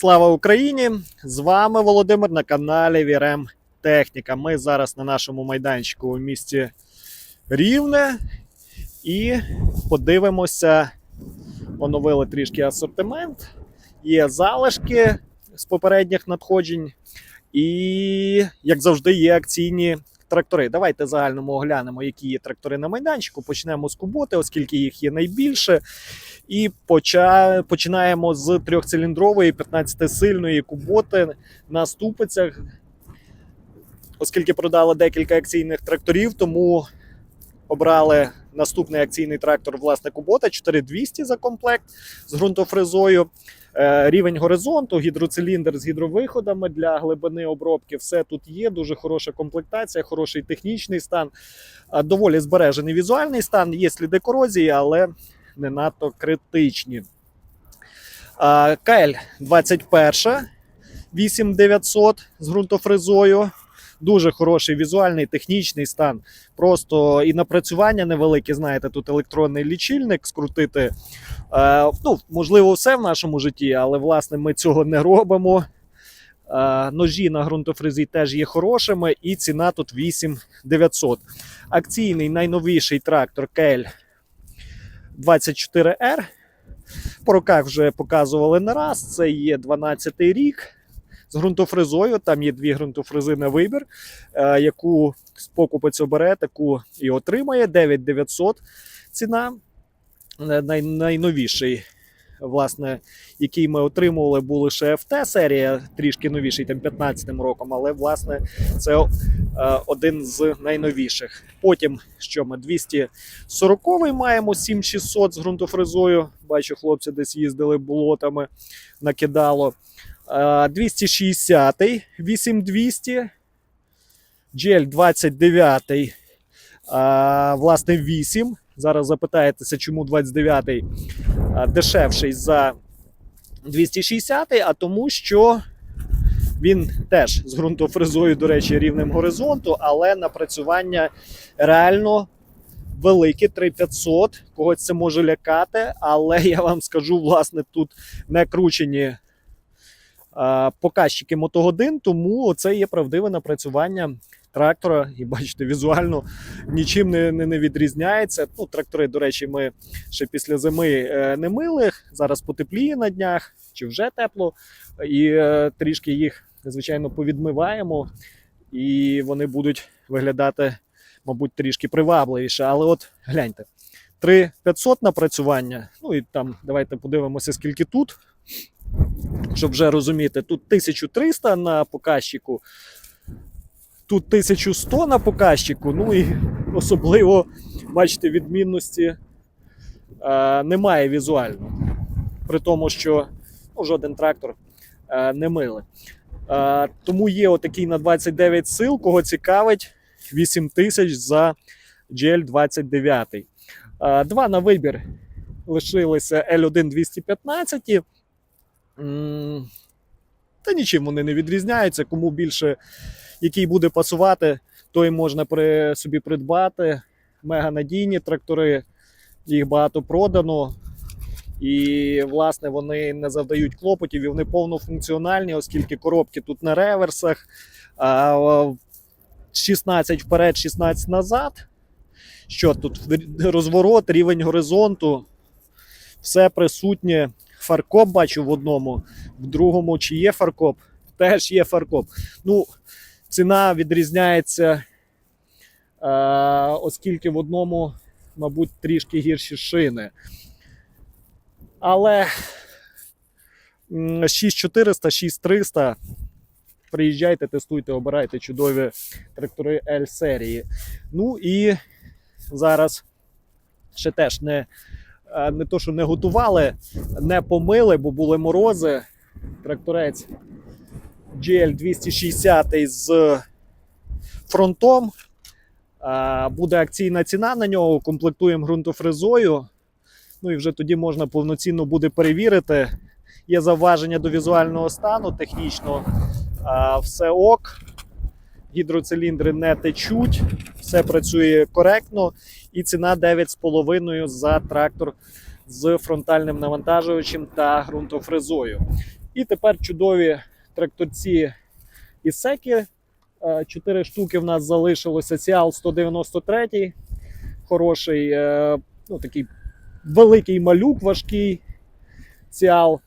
Слава Україні! З вами Володимир на каналі Вірем Техніка. Ми зараз на нашому майданчику у місті Рівне і подивимося, оновили трішки асортимент. Є залишки з попередніх надходжень, і, як завжди, є акційні трактори. Давайте загальному оглянемо, які є трактори на майданчику. Почнемо з Куботи, оскільки їх є найбільше. І поча... починаємо з трьохциліндрової 15-сильної куботи на ступицях. Оскільки продали декілька акційних тракторів, тому обрали наступний акційний трактор власне Кубота 4200 за комплект з ґрунтофрезою. Е, Рівень горизонту, гідроциліндр з гідровиходами для глибини обробки. Все тут є. Дуже хороша комплектація, хороший технічний стан, доволі збережений візуальний стан. Є сліди корозії, але не надто критичні. КЛ 21 8900 з ґрунтофрезою. Дуже хороший візуальний технічний стан. Просто і напрацювання невелике. Знаєте, тут електронний лічильник скрутити. Е, ну, можливо, все в нашому житті, але власне ми цього не робимо. Е, ножі на ґрунтофрезі теж є хорошими, і ціна тут 8900. Акційний найновіший трактор KL 24R. По роках вже показували не раз. Це є 12-й рік з ґрунтофрезою. Там є дві ґрунтофрези на вибір, е, яку покупець обере, таку і отримає. 9900 ціна. Най, найновіший, власне, який ми отримували, був лише FT серія, трішки новіший, там 15-м роком, але власне це е, один з найновіших. Потім, що ми 240-й маємо 7600 з ґрунтофрезою. Бачу, хлопці десь їздили болотами, накидало. Е, 260 8200. GL 29 е, власне 8. Зараз запитаєтеся, чому 29-й дешевший за 260-й, а тому, що він теж з ґрунтофрезою, до речі, рівнем горизонту, але напрацювання реально велике 3500. Когось це може лякати, але я вам скажу, власне, тут не кручені показчики мотогодин, тому це є правдиве напрацювання трактора, і бачите, візуально нічим не, не, не відрізняється. Ну, трактори, до речі, ми ще після зими е, не мили. Зараз потепліє на днях, чи вже тепло, і е, трішки їх, звичайно, повідмиваємо, і вони будуть виглядати, мабуть, трішки привабливіше. Але от гляньте. 3500 напрацювання. Ну і там давайте подивимося, скільки тут. Щоб вже розуміти, тут 1300 на показчику, тут 1100 на показчику, ну і особливо, бачите, відмінності е, немає візуально. При тому, що ну, жоден трактор е, не мили. Е, тому є отакий на 29 сил, кого цікавить 8000 за GL 29. Е, два на вибір лишилися L1 215. Та нічим вони не відрізняються. Кому більше який буде пасувати, той можна при собі придбати. Мега надійні трактори, їх багато продано. І, власне, вони не завдають клопотів і вони повнофункціональні, оскільки коробки тут на реверсах. А, 16 вперед, 16 назад. Що тут? Розворот, рівень горизонту. Все присутнє. Фаркоп бачу в одному, в другому, чи є фаркоп, теж є фаркоп. Ну, ціна відрізняється, е, оскільки в одному, мабуть, трішки гірші шини. Але 6400, 6300. Приїжджайте, тестуйте, обирайте чудові трактори L серії. Ну і зараз ще теж не, е, не то, що не готували, не помили, бо були морози. Тракторець GL 260 з фронтом. Буде акційна ціна на нього, комплектуємо ґрунтофрезою. Ну і вже тоді можна повноцінно буде перевірити. Є завваження до візуального стану технічно. Все ок. Гідроциліндри не течуть, все працює коректно. І ціна 9,5 за трактор з фронтальним навантажувачем та ґрунтофрезою. І тепер чудові тракторці Ісекі. Е, Чотири штуки в нас залишилося. Сіал 193, хороший, е, ну такий великий малюк, важкий. Сіал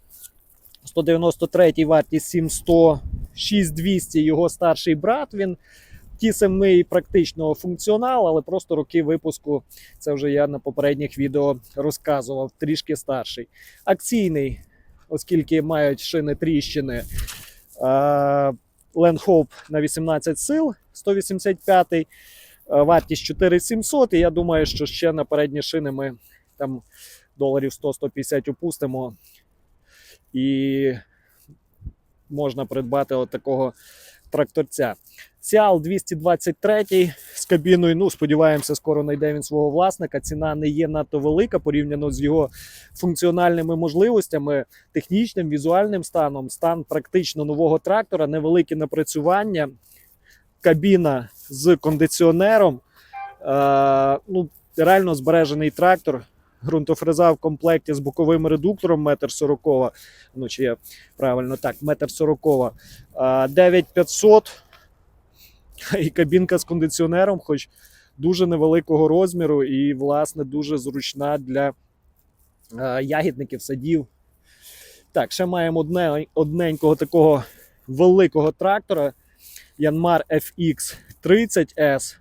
193 вартість 700, 6200 його старший брат. Він ті самий практичного функціонал, але просто роки випуску. Це вже я на попередніх відео розказував, трішки старший. Акційний, оскільки мають шини тріщини. Е, Land Hope на 18 сил 185-й, вартість 4700. І я думаю, що ще на передні шини ми там доларів 100-150 опустимо. І можна придбати от такого тракторця. Сіал 223 з кабіною. Ну, сподіваємося, скоро знайде він свого власника. Ціна не є надто велика порівняно з його функціональними можливостями, технічним, візуальним станом. Стан практично нового трактора, невелике напрацювання, кабіна з кондиціонером. Е, ну, реально збережений трактор. Ґрунтофреза в комплекті з боковим редуктором 1,40 м. Ну, чи я правильно так, 1,40 м. 9500 і кабінка з кондиціонером, хоч дуже невеликого розміру, і, власне, дуже зручна для ягідників, садів. Так, ще маємо одне, одненького такого великого трактора Yanmar FX 30S.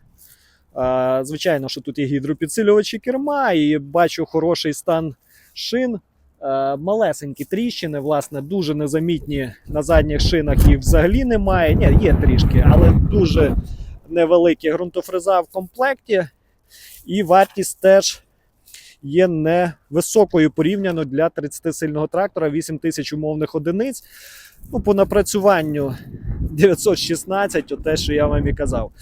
Звичайно, що тут є гідропідсилювачі керма, і бачу хороший стан шин. Малесенькі тріщини, власне, дуже незамітні на задніх шинах їх взагалі немає. Ні, є трішки, але дуже невеликі ґрунтофреза в комплекті. І вартість теж є невисокою порівняно для 30-сильного трактора 8 тисяч умовних одиниць. Ну, по напрацюванню 916, те, що я вам і казав.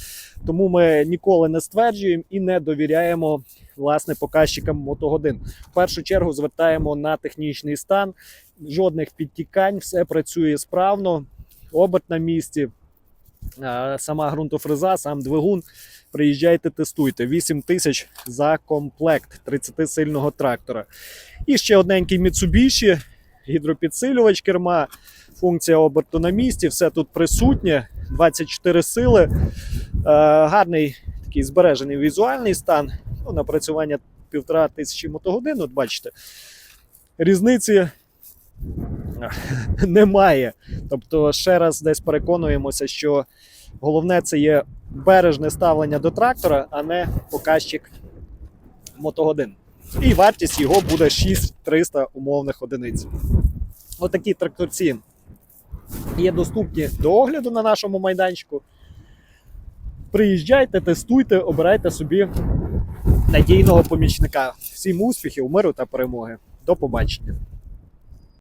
Тому ми ніколи не стверджуємо і не довіряємо власне показчикам мотогодин. В першу чергу звертаємо на технічний стан, жодних підтікань, все працює справно, оберт на місці, сама ґрунтофреза, сам двигун. Приїжджайте, тестуйте. 8 тисяч за комплект 30-сильного трактора. І ще одненький Mitsubishi, гідропідсилювач керма, функція оберту на місці, все тут присутнє, 24 сили. Е, гарний такий збережений візуальний стан. Ну, напрацювання півтора тисячі мотогодин, от бачите, різниці немає. Тобто, ще раз десь переконуємося, що головне це є бережне ставлення до трактора, а не показчик мотогодин. І вартість його буде 6300 умовних одиниць. Отакі тракторці є доступні до огляду на нашому майданчику. Приїжджайте, тестуйте, обирайте собі надійного помічника. Всім успіхів, миру та перемоги. До побачення.